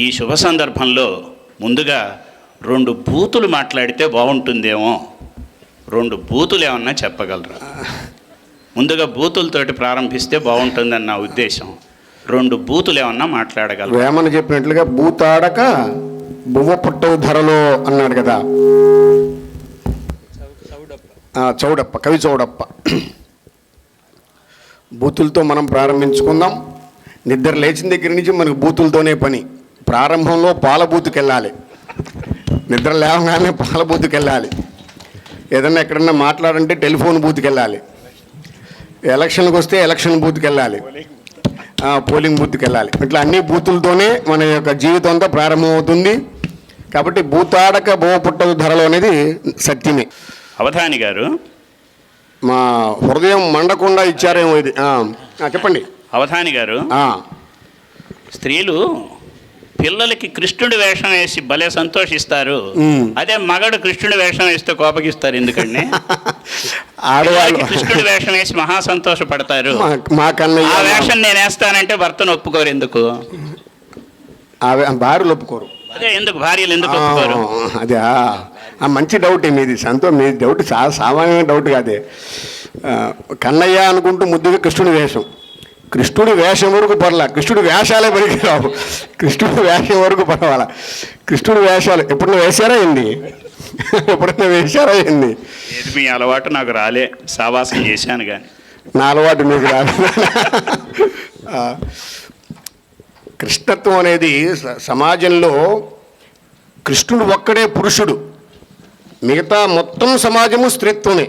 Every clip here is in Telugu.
ఈ శుభ సందర్భంలో ముందుగా రెండు బూతులు మాట్లాడితే బాగుంటుందేమో. రెండు బూతులు ఏమన్నా చెప్పగలరా? ముందుగా బూతులతోటి ప్రారంభిస్తే బాగుంటుందని నా ఉద్దేశం. రెండు బూతులు ఏమన్నా మాట్లాడగలరు? వేమన చెప్పినట్లుగా బూతాడక బువ్వ పుట్టవు ధరలో అన్నాడు కదా. చౌడప్ప కవి చౌడప్ప. బూతులతో మనం ప్రారంభించుకుందాం. నిద్ర లేచిన దగ్గర నుంచి మనకు బూతులతోనే పని. ప్రారంభంలో పాల బూతుకి వెళ్ళాలి నిద్ర లేవగానే పాల బూతుకి వెళ్ళాలి ఏదన్నా ఎక్కడన్నా మాట్లాడంటే టెలిఫోన్ బూత్కి వెళ్ళాలి ఎలక్షన్కి వస్తే ఎలక్షన్ బూత్కి వెళ్ళాలి పోలింగ్ బూత్కి వెళ్ళాలి ఇట్లా అన్ని బూతులతోనే మన యొక్క జీవితం అంతా ప్రారంభమవుతుంది. కాబట్టి భూతాడక బోవ పుట్టదు ధరలు అనేది సత్యమే. అవధాని గారు. మా హృదయం మండకుండా ఇచ్చారేమో ఇది. చెప్పండి. అవధాని గారు. స్త్రీలు పిల్లలకి కృష్ణుడి వేషం వేసి భలే సంతోషిస్తారు. అదే మగడు కృష్ణుడి వేషం వేస్తే కోపగిస్తారు ఎందుకండి? ఆడవాళ్ళు కృష్ణుడి వేషం వేసి మహా సంతోషపడతారు. ఆ కన్నయ్య వేషం నేను వేస్తానంటే భర్తను ఒప్పుకోరు ఎందుకు? భార్యలు ఒప్పుకోరు. అదే ఎందుకు? భార్యలు ఎందుకు ఒప్పుకోరు? అదే మంచి డౌట్ మీది సంతో మీ డౌట్ చాలా సామాన్యమైన డౌట్ కాదే. కన్నయ్య అనుకుంటూ ముద్దుగా కృష్ణుడి వేషం. కృష్ణుడి వేషం వరకు పర్లా. కృష్ణుడి వేషాలే పనికిరావు కృష్ణుడి వేషం వరకు పర్వాలా. కృష్ణుడి వేషాలు ఎప్పుడన్నా వేశారా ఏంది? ఎప్పుడన్నా వేశారా ఏంది? ఏది మీ అలవాటు నాకు రాలే. సావాసం చేశాను కానీ నా అలవాటు మీకు రాదు ఆ, కృష్ణత్వం అనేది సమాజంలో కృష్ణుడు ఒక్కడే పురుషుడు. మిగతా మొత్తం సమాజము స్త్రీత్వమే.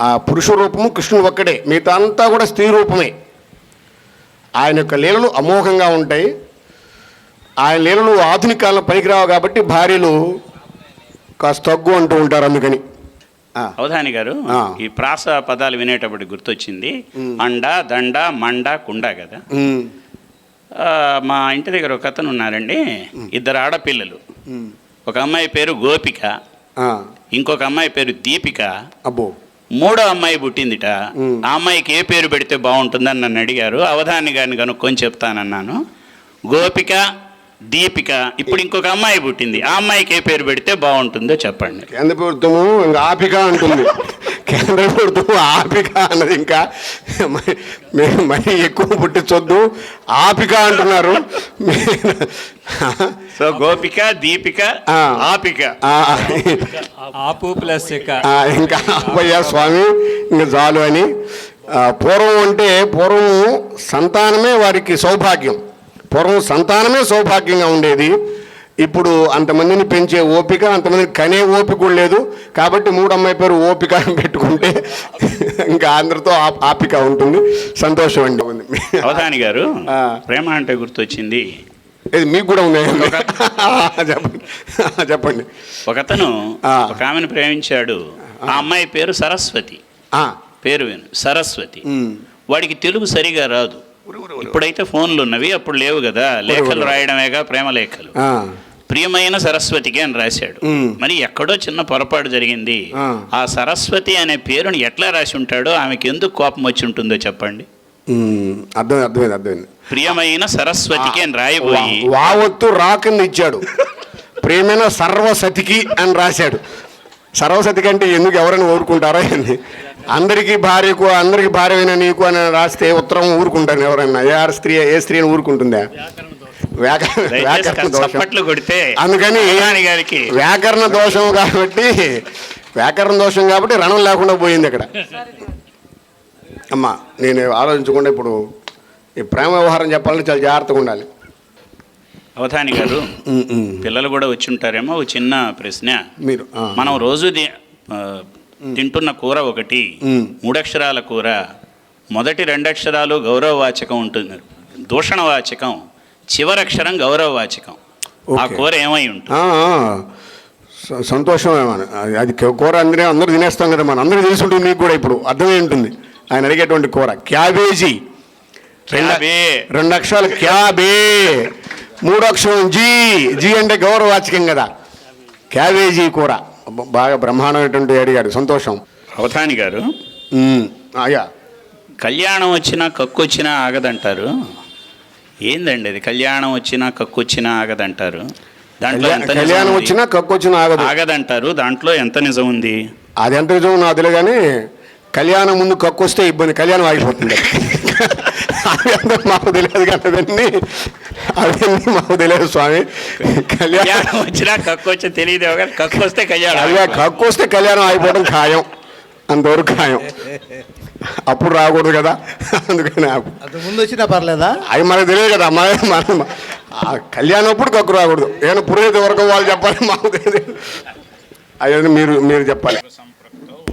ఆ పురుష రూపము కృష్ణుడు ఒక్కడే. మిగతా అంతా కూడా స్త్రీ రూపమే. ఆయన యొక్క లీలలు అమోఘంగా ఉంటాయి. ఆయన లీలలు ఆధునిక కాలంలో పనికిరావు కాబట్టి భార్యలు కాస్త తగ్గు అంటూ ఉంటారు అందుకని. అవధాని గారు. ఈ ప్రాస పదాలు వినేటప్పుడు గుర్తొచ్చింది. అండ దండ మండ కుండ కదా? మా ఇంటి దగ్గర ఒక అతను ఉన్నారండి. ఇద్దరు ఆడపిల్లలు. ఒక అమ్మాయి పేరు గోపిక. ఇంకొక అమ్మాయి పేరు దీపిక. అబ్బో. మూడో అమ్మాయి పుట్టిందిట. ఆ అమ్మాయికి ఏ పేరు పెడితే బాగుంటుందని నన్ను అడిగారు. అవధాని గారిని కనుక్కొని చెప్తానన్నాను. గోపిక దీపిక ఇప్పుడు ఇంకొక అమ్మాయి పుట్టింది. ఆ అమ్మాయికి ఏ పేరు పెడితే బాగుంటుందో చెప్పండి. కేంద్ర ప్రభుత్వము ఇంకా ఆపిక అంటుంది. కేంద్ర ప్రభుత్వం ఆపిక అన్నది ఇంకా మేము మరీ ఎక్కువ పుట్టించొద్దు. ఆపిక అంటున్నారు. సో గోపిక దీపిక. ఆపిక. ఆ, ఆపు ప్లస్ ఇక. ఆ, ఇంకా అబ్బయ్య స్వామి ఇంకా చాలు అని. పూర్వం అంటే పూర్వం సంతానమే వారికి సౌభాగ్యం. పూర్వం సంతానమే సౌభాగ్యంగా ఉండేది. ఇప్పుడు అంతమందిని పెంచే ఓపిక అంతమందిని కనే ఓపిక కూడా లేదు. కాబట్టి మూడు అమ్మాయి పేరు ఓపిక అని పెట్టుకుంటే ఇంకా అందరితో ఆపిక ఉంటుంది. సంతోషం అండి. ఉంది అవధాని గారు. ప్రేమ అంటే గుర్తొచ్చింది. ఇది మీకు కూడా ఉంది చెప్పండి. చెప్పండి. ఒకతను. ఒక ఆమెను ప్రేమించాడు. ఆ అమ్మాయి పేరు సరస్వతి. ఆ, పేరు విను. సరస్వతి. వాడికి తెలుగు సరిగా రాదు. ఇప్పుడైతే ఫోన్లు ఉన్నవి అప్పుడు లేవు కదా. లేఖలు రాయడమేగా ప్రేమ లేఖలు. ప్రియమైన సరస్వతికి అని రాశాడు. మరి ఎక్కడో చిన్న పొరపాటు జరిగింది. ఆ. సరస్వతి అనే పేరుని ఎట్లా రాసి ఉంటాడో ఆమెకి ఎందుకు కోపం వచ్చి ఉంటుందో చెప్పండి. అర్థమైంది అర్థమైంది అర్థమైంది. ప్రియమైన సరస్వతికి అని రాయబోయి వావత్తు రాకని ఇచ్చాడు. ప్రేమైన సర్వసతికి అని రాశాడు. సర్వసతికి అంటే ఎందుకు ఎవరైనా ఊరుకుంటారా ఏంది? అందరికీ భార్యకు అందరికీ భార్యమైన నీకు అని రాస్తే ఉత్తరం ఊరుకుంటారు ఎవరైనా ఏ స్త్రీ ఏ స్త్రీని ఊరుకుంటుందా? వ్యాకరణ కొడితే అందుకని గారికి. వ్యాకరణ దోషం కాబట్టి వ్యాకరణ దోషం కాబట్టి రణం లేకుండా పోయింది ఇక్కడ. అమ్మా నేను ఆలోచించకుండా ఇప్పుడు ఈ ప్రేమ వ్యవహారం చెప్పాలంటే చాలా జాగ్రత్తగా ఉండాలి. అవధాని గారు. పిల్లలు కూడా వచ్చి ఉంటారేమో ఒక చిన్న ప్రశ్న. మీరు. మనం రోజు తింటున్న కూర ఒకటి. మూడక్షరాల కూర మొదటి రెండక్షరాలు గౌరవవాచకం ఉంటుంది దూషణవాచకం చివరక్షరం గౌరవవాచకం. ఆ. కూర ఏమై ఉంటుంది? సంతోషం అది- కూర అందరూ అందరూ తినేస్తాం కదా మన. అందరూ తెలిసి ఉంటుంది మీకు కూడా ఇప్పుడు. అర్థమై ఉంటుంది. ఆయన అడిగేటువంటి కూర క్యాబేజీ. రెండు అక్షరాలు క్యాబే మూడు అక్షరం జీ. జీ అంటే గౌరవవాచకం కదా. క్యాబేజీ కూర అబ్బ, బాగా బ్రహ్మాండమైనటువంటి అడిగాడు సంతోషం. అవధాని గారు. అయ్యా కళ్యాణం వచ్చినా కక్కు వచ్చినా ఆగదంటారు. ఏందండి అది కళ్యాణం వచ్చినా కక్కొచ్చినా ఆగదంటారు. దాంట్లో కళ్యాణం? వచ్చినా కక్కు వచ్చినా ఆగదు. ఆగదంటారు. దాంట్లో ఎంత నిజం ఉంది? అది ఎంత నిజం నాకు తెలియదు కానీ కళ్యాణం ముందు కక్కు వస్తే ఇబ్బంది. కళ్యాణం ఆగిపోతుంది. అవి అంతా మాకు తెలియదు కానీ అవన్నీ అవన్నీ మాకు తెలియదు స్వామి. కళ్యాణం వచ్చినా కక్కొచ్చి తెలియదు కానీ కక్కు వస్తే కళ్యాణం అదే కక్కు వస్తే కళ్యాణం ఆగిపోవడం ఖాయం. అంతవరకు ఖాయం. అప్పుడు రాకూడదు కదా. అందుకని ముందు వచ్చినా పర్లేదా? అవి మనకు తెలియదు కదా. మన మన ఆ కళ్యాణం అప్పుడు కక్కు రాకూడదు. ఏమైనా పురోహిత వర్గం వాళ్ళు చెప్పాలి మాకు తెలియదు. అయ్యని మీరు మీరు చెప్పాలి.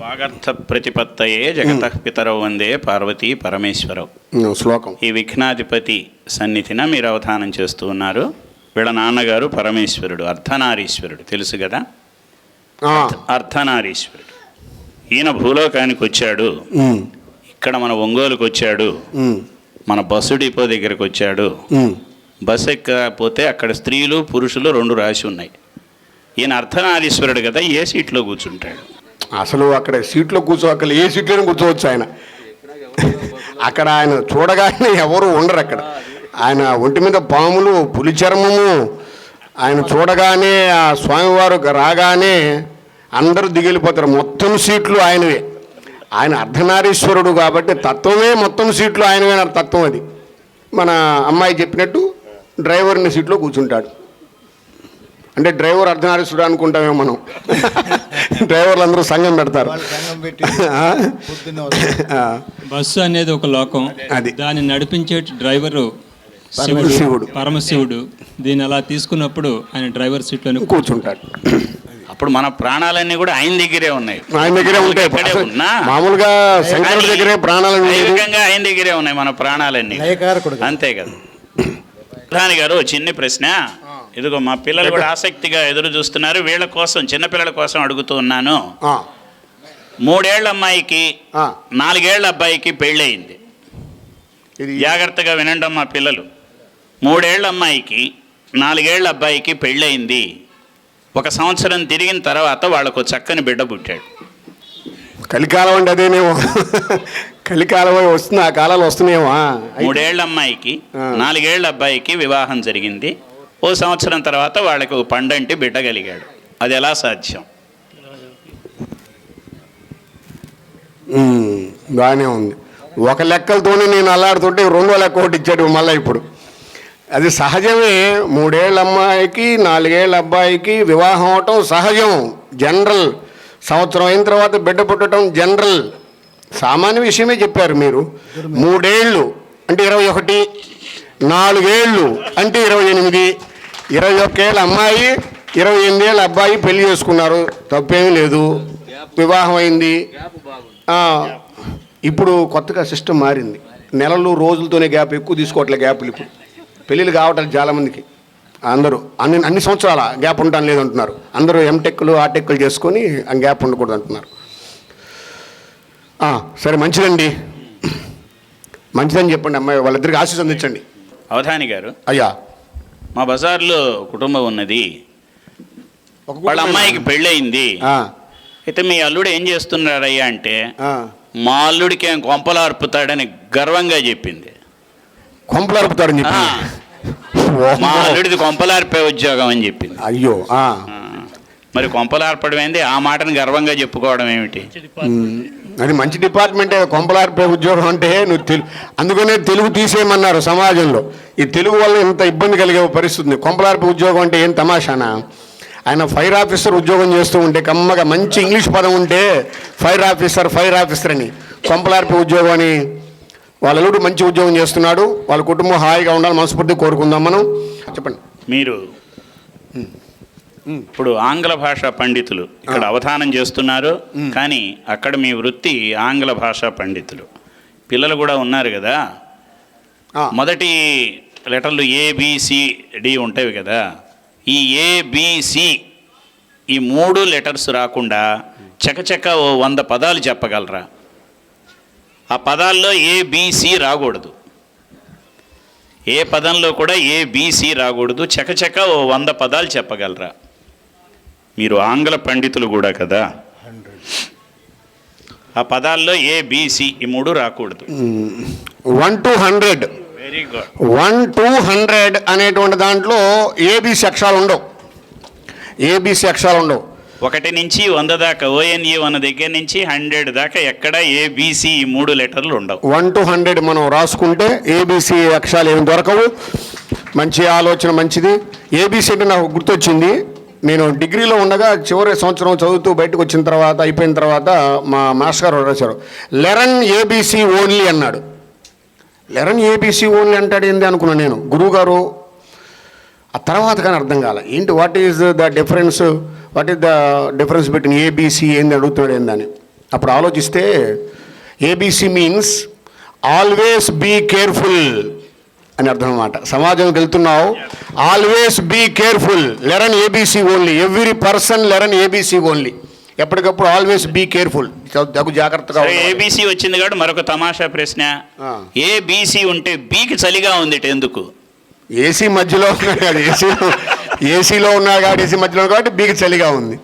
వాగర్థ ప్రతిపత్తయే జగత పితరవు వందే పార్వతీ పరమేశ్వరవు ఉమ్, శ్లోకం. ఈ విఘ్నాధిపతి సన్నిధిన మీరు అవధానం చేస్తూ ఉన్నారు. వీళ్ళ నాన్నగారు పరమేశ్వరుడు అర్ధనారీశ్వరుడు. తెలుసు కదా? అర్ధనారీశ్వరుడు. ఈయన భూలోకానికి వచ్చాడు. ఉమ్, ఇక్కడ మన ఒంగోలుకు వచ్చాడు. మన బస్సు డిపో దగ్గరకు వచ్చాడు. బస్సు ఎక్కకపోతే అక్కడ స్త్రీలు పురుషులు రెండు రాసి ఉన్నాయి. ఈయన అర్ధనారీశ్వరుడు కదా ఏ సీట్లో కూర్చుంటాడు? అసలు అక్కడ సీట్లో కూర్చో ఏ సీట్లోనే కూర్చోవచ్చు ఆయన. అక్కడ ఆయన చూడగానే ఎవరు ఉండరు అక్కడ. ఆయన ఒంటి మీద పాములు పులి చర్మము ఆయన చూడగానే ఆ స్వామివారు రాగానే అందరూ దిగిలిపోతారు. మొత్తం సీట్లు ఆయనవే. ఆయన అర్ధనారీశ్వరుడు కాబట్టి తత్వమే మొత్తం సీట్లు ఆయనవే తత్వం అది. మన అమ్మాయి చెప్పినట్టు డ్రైవర్ని సీట్లో కూర్చుంటాడు. అంటే డ్రైవర్ అర్ధనారీశ్వరుడు అనుకుంటామేమో మనం. డ్రైవర్లు అందరూ సంఘం పెడతారు. వాళ్ళు సంఘం పెట్టి ఆ? పొద్దున్నే వస్తారు. ఆ, బస్సు అనేది ఒక లోకం. అది. దాన్ని నడిపించే డ్రైవరు శివుడు పరమశివుడు. దీన్ని అలా తీసుకున్నప్పుడు ఆయన డ్రైవర్ సీట్లోనే కూర్చుంటాడు. అప్పుడు మన ప్రాణాలన్నీ కూడా ఆయన దగ్గరే ఉన్నాయి. ఆయన దగ్గరే ఉంటాయి. మామూలుగా శంకరుడి దగ్గరే ప్రాణాలు ఆయన దగ్గరే ఉన్నాయి మన ప్రాణాలన్నీ. అంతే కదా. ప్రధాని గారు చిన్ని ప్రశ్న. ఇదిగో మా పిల్లలు కూడా ఆసక్తిగా ఎదురు చూస్తున్నారు. వీళ్ళ కోసం చిన్నపిల్లల కోసం అడుగుతూ ఉన్నాను. మూడేళ్ళ అమ్మాయికి. నాలుగేళ్ళ అబ్బాయికి పెళ్ళయింది. జాగ్రత్తగా వినండి మా పిల్లలు. మూడేళ్ళ అమ్మాయికి నాలుగేళ్ళ అబ్బాయికి పెళ్ళయింది. ఒక సంవత్సరం తిరిగిన తర్వాత వాళ్ళకు చక్కని బిడ్డ పుట్టాడు. కలికాలం అంటే అదేనేమో. కలికాలం వస్తుంది ఆ కాలాలు వస్తున్నాయేమో. మూడేళ్ళ అమ్మాయికి. నాలుగేళ్ళ అబ్బాయికి వివాహం జరిగింది. ఓ సంవత్సరం తర్వాత వాళ్ళకి ఒక పండంటి బిడ్డగలిగాడు అది ఎలా సాధ్యం? బాగానే ఉంది. ఒక లెక్కలతోనే నేను అల్లాడుతుంటే రెండో లెక్క ఒకటి ఇచ్చాడు మళ్ళీ ఇప్పుడు. అది సహజమే. మూడేళ్ళ అమ్మాయికి నాలుగేళ్ళ అబ్బాయికి వివాహం అవటం సహజం. జనరల్. సంవత్సరం అయిన తర్వాత బిడ్డ పుట్టడం జనరల్. సామాన్య విషయమే చెప్పారు మీరు. మూడేళ్ళు అంటే ఇరవై ఒకటి నాలుగేళ్ళు అంటే ఇరవై ఎనిమిది ఇరవై ఒక్కేళ్ళ అమ్మాయి ఇరవై ఎనిమిదేళ్ళ అబ్బాయి పెళ్ళి చేసుకున్నారు. తప్పేమీ లేదు. వివాహం అయింది. ఇప్పుడు కొత్తగా సిస్టమ్ మారింది. నెలలు రోజులతోనే గ్యాప్ ఎక్కువ తీసుకోవట్లే గ్యాప్లు ఇప్పుడు. పెళ్ళిళ్ళు కావట్లేదు చాలామందికి అందరూ అన్ని అన్ని సంవత్సరాల గ్యాప్ ఉండటం లేదంటున్నారు. అందరూ ఎంటెక్లు ఆటెక్లు చేసుకొని ఆ గ్యాప్ ఉండకూడదు అంటున్నారు. సరే మంచిదండి. మంచిదని చెప్పండి అమ్మాయి వాళ్ళిద్దరికి ఆశీస్ అందించండి. అవధాని గారు. అయ్యా. మా బజార్లో కుటుంబం ఉన్నది. వాళ్ళ అమ్మాయికి పెళ్ళయింది. అయితే మీ అల్లుడు ఏం చేస్తున్నారయ్యా అంటే. మా అల్లుడికి ఏం కొంపలు అర్పుతాడని గర్వంగా చెప్పింది. కొంపలు ఆ, మా అల్లుడిది కొంపలార్పే ఉద్యోగం అని చెప్పింది. అయ్యో మరి కొంపలార్పడం ఏంది? ఆ మాటను గర్వంగా చెప్పుకోవడం ఏమిటి? అది మంచి డిపార్ట్మెంటే కొంపలార్పే ఉద్యోగం అంటే నువ్వు తెలు అందుకనే తెలుగు తీసేయమన్నారు సమాజంలో. ఈ తెలుగు వల్ల ఇంత ఇబ్బంది కలిగే పరిస్థితి ఉంది కొంపలార్పే ఉద్యోగం అంటే ఏం తమాషానా? ఆయన ఫైర్ ఆఫీసర్ ఉద్యోగం చేస్తూ ఉంటే కమ్మగా మంచి ఇంగ్లీష్ పదం ఉంటే ఫైర్ ఆఫీసర్ ఫైర్ ఆఫీసర్ అని. కొంపలార్పే ఉద్యోగం అని వాళ్ళ అల్లుడు మంచి ఉద్యోగం చేస్తున్నాడు. వాళ్ళ కుటుంబం హాయిగా ఉండాలి మనస్ఫూర్తి కోరుకుందాం మనం. చెప్పండి. మీరు ఇప్పుడు ఆంగ్ల భాషా పండితులు ఇక్కడ అవధానం చేస్తున్నారు కానీ అక్కడ మీ వృత్తి ఆంగ్ల భాషా పండితులు. పిల్లలు కూడా ఉన్నారు కదా? మొదటి లెటర్లు ఏబిసి డి ఉంటాయి కదా? ఈ ఏబిసి ఈ మూడు లెటర్స్ రాకుండా చకచక ఓ వంద పదాలు చెప్పగలరా? ఆ పదాల్లో ఏబిసి రాకూడదు. ఏ పదంలో కూడా ఏబిసి రాకూడదు. చకచక ఓ వంద పదాలు చెప్పగలరా? మీరు ఆంగ్ల పండితులు కూడా కదా? ఆ పదాల్లో ఏబిసి ఈ మూడు రాకూడదు. One to hundred. Very good. One to hundred అనేటువంటి దాంట్లో ఏబిసి అక్షరాలు ఉండవు. ఏబిసి అక్షరాలు ఉండవు. ఒకటి నుంచి వంద దాకా ఓఎన్ఏ వన్ దగ్గర నుంచి హండ్రెడ్ దాకా ఎక్కడ ఏబిసి ఈ మూడు లెటర్లు ఉండవు. వన్ టు హండ్రెడ్ మనం రాసుకుంటే ఏబిసి అక్షరాలు ఏమి దొరకవు. మంచి ఆలోచన మంచిది. ఏబిసి అంటే నాకు గుర్తొచ్చింది. నేను డిగ్రీలో ఉండగా చివరి సంవత్సరం చదువుతూ బయటకు వచ్చిన తర్వాత అయిపోయిన తర్వాత మా మాస్టర్ గారు రాశారు లెరన్ ఏబీసీ ఓన్లీ అన్నాడు. లెరన్ ఏబీసీ ఓన్లీ అంటాడు ఏంది అనుకున్నాను నేను. గురువుగారు ఆ తర్వాత కానీ అర్థం కాల. ఏంటి what is the difference what is the difference between ABC ఏంది అడుగుతున్నాడు ఏందని అప్పుడు ఆలోచిస్తే ABC means always be careful అని అర్థం అనమాట సమాజంకి వెళ్తున్నావు always be careful learn ABC only every person learn ABC only ఎప్పటికప్పుడు ఆల్వేస్ బీ కేర్ఫుల్ తగు జాగ్రత్తగా. ఏబిసి వచ్చింది కాబట్టి మరొక తమాషా ప్రశ్న. ఏబిసి ఉంటే బికి చలిగా ఉంది ఎందుకు? ఏసీ మధ్యలో ఉన్నాడు కదా ఏసీలో ఏసీలో ఉన్నాడు కాబట్టి ఏసీ మధ్యలో కాబట్టి బీకి చలిగా ఉంది.